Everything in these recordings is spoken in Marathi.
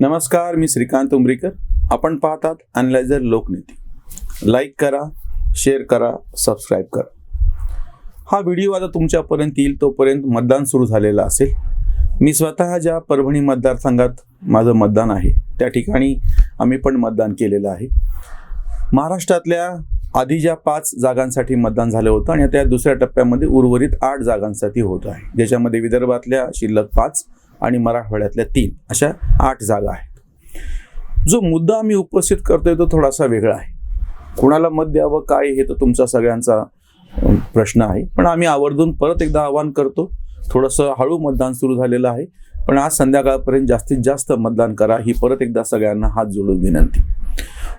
नमस्कार मी श्रीकांत उमरीकर. आपण पाहतात अनलायझर लोकनीती. लाईक करा शेअर करा सबस्क्राईब करा. हा व्हिडिओ आता तुमच्यापर्यंत येईल तोपर्यंत मतदान सुरू झालेलं असेल. मी स्वतः ज्या परभणी मतदारसंघात माझं मतदान आहे त्या ठिकाणी आम्ही पण मतदान केलेलं आहे. महाराष्ट्रातल्या आधी ज्या पाच जागांसाठी मतदान झालं होतं आणि आता या दुसऱ्या टप्प्यामध्ये उर्वरित आठ जागांसाठी होत आहे. ज्याच्यामध्ये विदर्भातल्या शिल्लक पाच आणि मराठवाड्यातल्या तीन अशा आठ जागा आहेत. जो मुद्दा आम्ही उपस्थित करतोय तो थोडासा वेगळा आहे. कुणाला मत द्यावं काय हे तर तुमचा सगळ्यांचा प्रश्न आहे. पण आम्ही आवर्जून परत एकदा आवाहन करतो थोडंसं हळू मतदान सुरू झालेलं आहे. पण आज संध्याकाळपर्यंत जास्तीत जास्त मतदान करा ही परत एकदा सगळ्यांना हात जोडून विनंती.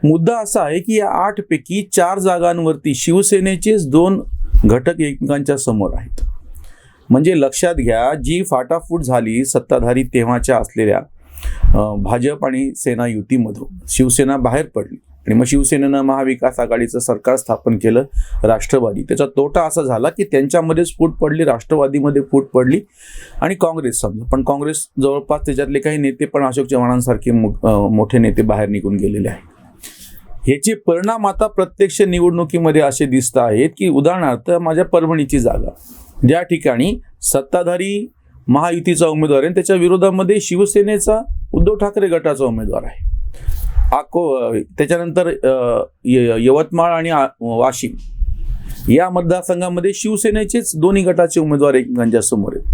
मुद्दा असा आहे की या आठपैकी चार जागांवरती शिवसेनेचेच दोन घटक एकमेकांच्या समोर आहेत. म्हणजे लक्षात घ्या जी फाटाफूट झाली सत्ताधारी तेव्हाच्या असलेल्या भाजप आणि सेना युतीमधून शिवसेना बाहेर पडली. आणि मग शिवसेनेनं महाविकास आघाडीचं सरकार स्थापन केलं राष्ट्रवादी. त्याचा तोटा असा झाला की त्यांच्यामध्येच फूट पडली राष्ट्रवादीमध्ये फूट पडली आणि काँग्रेस समजा. पण काँग्रेस जवळपास त्याच्यातले काही नेते पण अशोक चव्हाणांसारखे मोठे नेते बाहेर निघून गेलेले आहेत. ह्याचे परिणाम आता प्रत्यक्ष निवडणुकीमध्ये असे दिसत आहेत की उदाहरणार्थ माझ्या परभणीची जागा. ज्या ठिकाणी सत्ताधारी महायुतीचा उमेदवार आहे आणि त्याच्या विरोधामध्ये शिवसेनेचा उद्धव ठाकरे गटाचा उमेदवार आहे. आको त्याच्यानंतर य- यवतमाळ आणि आ- वाशिम या मतदारसंघामध्ये शिवसेनेचेच दोन्ही गटाचे उमेदवार एकमेकांच्या समोर आहेत.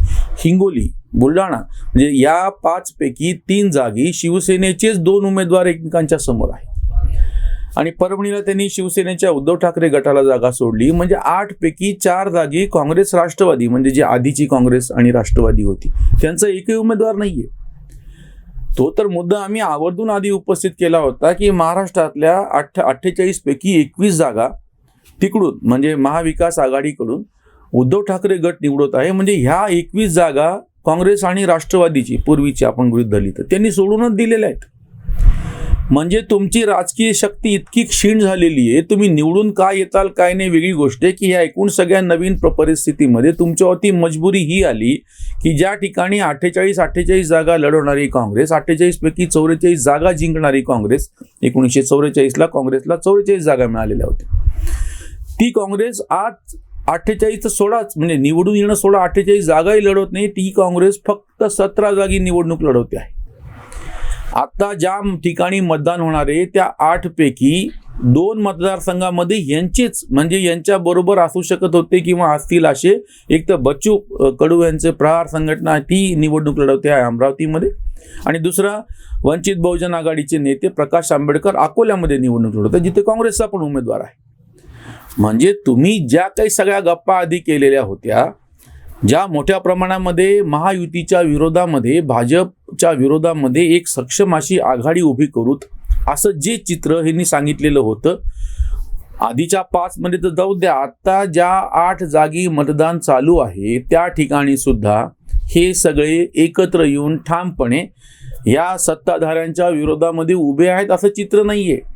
हिंगोली बुलढाणा म्हणजे या पाचपैकी तीन जागी शिवसेनेचेच दोन उमेदवार एकमेकांच्या समोर आहेत. आणि परभणीला त्यांनी शिवसेनेच्या उद्धव ठाकरे गटाला जागा सोडली. म्हणजे आठ पैकी चार जागी काँग्रेस राष्ट्रवादी म्हणजे जी आधीची काँग्रेस आणि राष्ट्रवादी होती त्यांचा एकही उमेदवार नाहीये. तो तर मुद्दा आम्ही आवर्जून आधी उपस्थित केला होता की महाराष्ट्रातल्या अठ्ठ अठ्ठेचाळीस पैकी एकवीस जागा तिकडून म्हणजे महाविकास आघाडीकडून उद्धव ठाकरे गट निवडत आहे. म्हणजे ह्या एकवीस जागा काँग्रेस आणि राष्ट्रवादीची पूर्वीची आपण गृहित धरली तर. त्यांनी सोडूनच दिलेल्या आहेत. म्हणजे तुमची राजकीय शक्ती इतकी क्षीण झालेली आहे तुम्ही निवडून काय येताल काय नाही वेगळी गोष्ट आहे की ह्या एकूण सगळ्या नवीन परिस्थितीमध्ये तुमच्यावरती मजबुरी ही आली की ज्या ठिकाणी अठ्ठेचाळीस अठ्ठेचाळीस जागा लढवणारी काँग्रेस अठ्ठेचाळीस पैकी चौवेचाळीस जागा जिंकणारी काँग्रेस एकोणीसशे चौवेचाळीसला काँग्रेसला चौवेचाळीस जागा मिळालेल्या होत्या. ती काँग्रेस आज अठ्ठेचाळीस सोडाच म्हणजे निवडून येणं सोडा अठ्ठेचाळीस जागाही लढवत नाही ती काँग्रेस फक्त सतरा जागी निवडणूक लढवते आहे. आता ज्या ठिकाणी मतदान होणार आहे त्या आठ पैकी दोन मतदारसंघामध्ये यांचेच म्हणजे यांच्या बरोबर असू शकत होते किंवा असतील असे एक तर बच्चू कडू यांचे प्रहार संघटना ती निवडणूक लढवते आहे अमरावतीमध्ये. आणि दुसरा वंचित बहुजन आघाडीचे नेते प्रकाश आंबेडकर अकोल्यामध्ये निवडणूक लढवतात जिथे काँग्रेसचा पण उमेदवार आहे. म्हणजे तुम्ही ज्या काही सगळ्या गप्पा आधी केलेल्या होत्या ज्या मोठ्या प्रमाणामध्ये महायुतीच्या विरोधामध्ये भाजपच्या विरोधामध्ये एक सक्षम अशी आघाडी उभी करूत असं जे चित्र ह्यांनी सांगितलेलं होतं आधीच्या पाचमध्ये तर जाऊ द्या आत्ता ज्या आठ जागी मतदान चालू आहे त्या ठिकाणी सुद्धा हे सगळे एकत्र येऊन ठामपणे या सत्ताधाऱ्यांच्या विरोधामध्ये उभे आहेत असं चित्र नाही आहे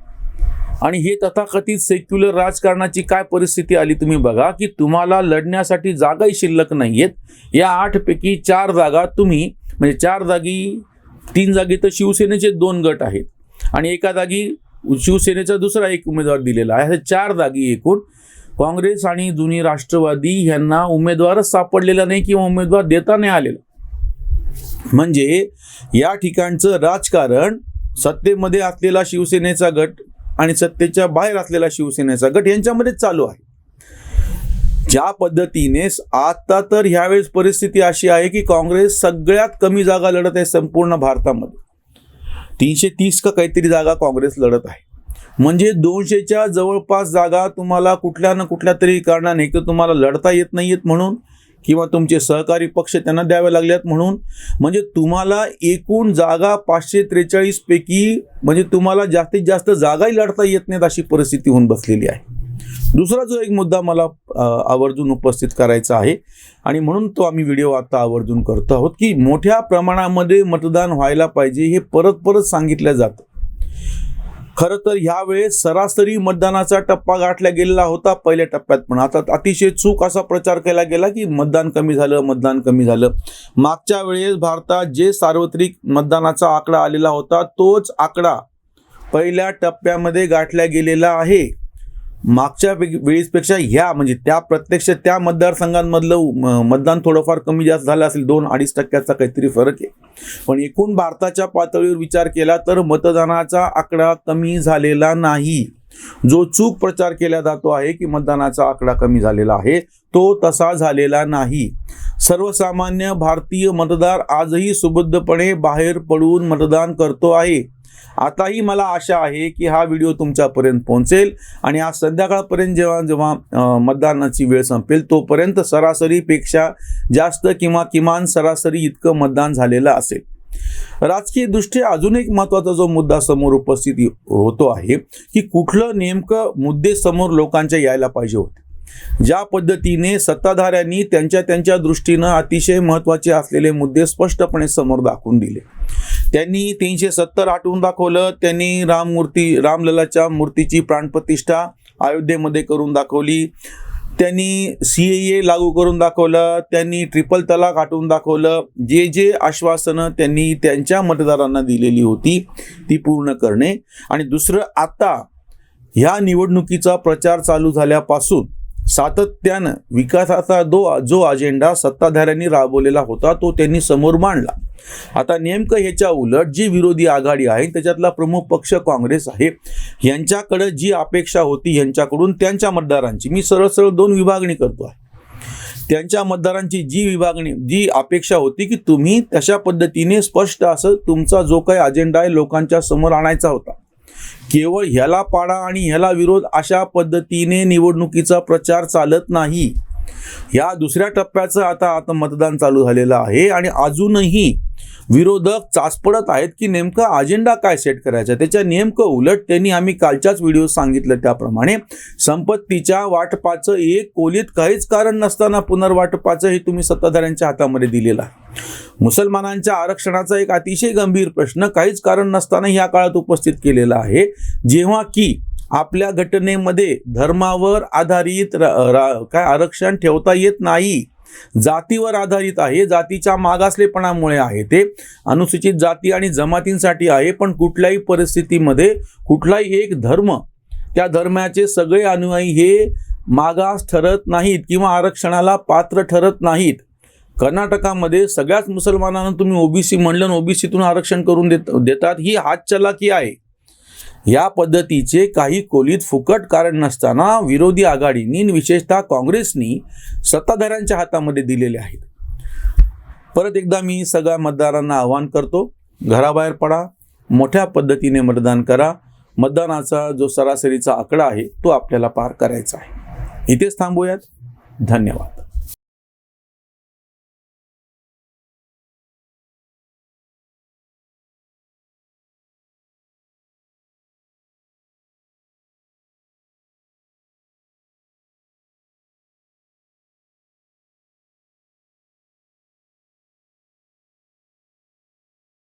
आणि हे तथाकथित सेक्युलर राजकारणाची काय परिस्थिती आली तुम्ही बघा की तुम्हाला लढण्यासाठी जागाही शिल्लक नाही आहेत या आठपैकी चार जागा तुम्ही म्हणजे चार जागी तीन जागी तर शिवसेनेचे दोन गट आहेत. आणि एका जागी शिवसेनेचा दुसरा एक उमेदवार दिलेला आहे. चार जागी एकूण काँग्रेस आणि जुनी राष्ट्रवादी यांना उमेदवारच सापडलेला नाही किंवा उमेदवार देता नाही आलेला. म्हणजे या ठिकाणचं राजकारण सत्तेमध्ये असलेला शिवसेनेचा गट आणि सत्तेच्या बाहेर असलेला शिवसेनेचा गट यांच्यामध्येच चालू आहे. ज्या पद्धतीने आता तर ह्यावेळेस परिस्थिती अशी आहे की काँग्रेस सगळ्यात कमी जागा लढत आहे संपूर्ण भारतामध्ये. तीनशे तीस का काहीतरी जागा काँग्रेस लढत आहे. म्हणजे दोनशेच्या जवळपास जागा तुम्हाला कुठल्या ना कुठल्या तरी कारणाने की तर तुम्हाला लढता येत नाहीयेत म्हणून किंवा तुमचे सहकारी पक्ष त्यांना द्यावे लागल्यात म्हणून म्हणजे तुम्हाला एकूण जागा पाचशे त्रेचाळीसपैकी म्हणजे तुम्हाला जास्तीत जास्त जागाही लढता येत नाहीत अशी परिस्थिती होऊन बसलेली आहे. दुसरा जो एक मुद्दा मला आवर्जून उपस्थित करायचा आहे आणि म्हणून तो आम्ही व्हिडिओ आता आवर्जून करतो आहोत की मोठ्या प्रमाणामध्ये मतदान व्हायला पाहिजे हे परत परत सांगितलं जातं. खरं तर ह्यावेळेस सरासरी मतदानाचा टप्पा गाठला गेलेला होता पहिल्या टप्प्यात पण. आता अतिशय चूक असा प्रचार केला गेला की मतदान कमी झालं मतदान कमी झालं. मागच्या वेळेस भारतात जे सार्वत्रिक मतदानाचा आकडा आलेला होता तोच आकडा पहिल्या टप्प्यामध्ये गाठला गेलेला आहे. मागच्या पे- वेळेसपेक्षा ह्या म्हणजे त्या प्रत्यक्ष त्या मतदारसंघांमधलं म- मतदान थोडंफार कमी जास्त झालं असेल दोन अडीच टक्क्याचा काहीतरी फरक आहे. पण एकूण भारताच्या पातळीवर विचार केला तर मतदानाचा आकडा कमी झालेला नाही. जो चूक प्रचार केला जातो आहे की मतदानाचा आकडा कमी झालेला आहे तो तसा झालेला नाही. सर्वसामान्य भारतीय मतदार आजही सुबद्धपणे बाहेर पडून मतदान करतो आहे. आताही मला आशा आहे की हा व्हिडिओ तुमच्यापर्यंत पोहोचेल आणि आज संध्याकाळपर्यंत जेव्हा जेव्हा मतदानाची वेळ संपेल तोपर्यंत सरासरीपेक्षा जास्त किंवा किमान सरासरी इतकं मतदान झालेलं असेल. राजकीय दृष्ट्या अजून एक महत्त्वाचा जो मुद्दा समोर उपस्थित होतो आहे की कुठलं नेमकं मुद्दे समोर लोकांच्या यायला पाहिजे होते. ज्या पद्धतीने सत्ताधाऱ्यांनी त्यांच्या त्यांच्या दृष्टीनं अतिशय महत्त्वाचे असलेले मुद्दे स्पष्टपणे समोर दाखवून दिले. त्यांनी तीनशे सत्तर आठवून दाखवलं त्यांनी राममूर्ती रामललाच्या मूर्तीची प्राणप्रतिष्ठा अयोध्येमध्ये करून दाखवली त्यांनी सी ए लागू करून दाखवलं त्यांनी ट्रिपल तलाक आटवून दाखवलं जे जे आश्वासनं त्यांनी त्यांच्या मतदारांना दिलेली होती ती पूर्ण करणे. आणि दुसरं आता ह्या निवडणुकीचा प्रचार चालू झाल्यापासून सातत्यानं विकासाचा दो जो अजेंडा सत्ताधाऱ्यांनी राबवलेला होता तो त्यांनी समोर मांडला. आता नेमकं ह्याच्या उलट जी विरोधी आघाडी आहे त्याच्यातला प्रमुख पक्ष काँग्रेस आहे यांच्याकडे जी अपेक्षा होती यांच्याकडून त्यांच्या मतदारांची मी सरळ सरळ दोन विभागणी करतो आहे. त्यांच्या मतदारांची जी विभागणी जी अपेक्षा होती की तुम्ही तशा पद्धतीने स्पष्ट असं तुमचा जो काही अजेंडा आहे लोकांच्या समोर आणायचा होता. केवळ ह्याला पाडा आणि ह्याला विरोध अशा पद्धतीने निवडणुकीचा प्रचार चालत नाही. ह्या दुसऱ्या टप्प्याचं आता आता मतदान चालू झालेलं आहे आणि अजूनही विरोधक चाचपडत आहेत की नेमका अजेंडा काय सेट करायचा त्याच्या नेमकं उलट त्यांनी आम्ही कालच्याच व्हिडिओ सांगितलं त्याप्रमाणे संपत्तीच्या वाटपाचं एक कोलीत काहीच कारण नसताना पुनर्वाटपाचं हे तुम्ही सत्ताधाऱ्यांच्या हातामध्ये दिलेलं आहे. मुसलमानांच्या आरक्षणाचा एक अतिशय गंभीर प्रश्न काहीच कारण नसताना या काळात उपस्थित केलेला आहे. जेव्हा की आपल्या घटनेमध्ये धर्मावर आधारित काय आरक्षण ठेवता येत नाही जातीवर आधारित आहे जातीच्या मागासलेपणामुळे आहे ते. अनुसूचित जाती आणि जमातींसाठी आहे पण कुठल्याही परिस्थितीमध्ये कुठलाही एक धर्म त्या धर्माचे सगळे अनुयायी हे मागास ठरत नाहीत किंवा आरक्षणाला पात्र ठरत नाहीत. कर्नाटकामध्ये सगळ्याच मुसलमानांना तुम्ही ओबीसी म्हणलं ओबीसीतून आरक्षण करून देत देतात ही हातचलाकी आहे. या पद्धतीचे काही कोलीत फुकट कारण नसताना विरोधी आघाडींनी विशेषतः काँग्रेसनी सत्ताधाऱ्यांच्या हातामध्ये दिलेले आहेत. परत एकदा मी सगळ्या मतदारांना आवाहन करतो घराबाहेर पडा मोठ्या पद्धतीने मतदान करा. मतदानाचा जो सरासरीचा आकडा आहे तो आपल्याला पार करायचा आहे. इथेच थांबूयात. धन्यवाद.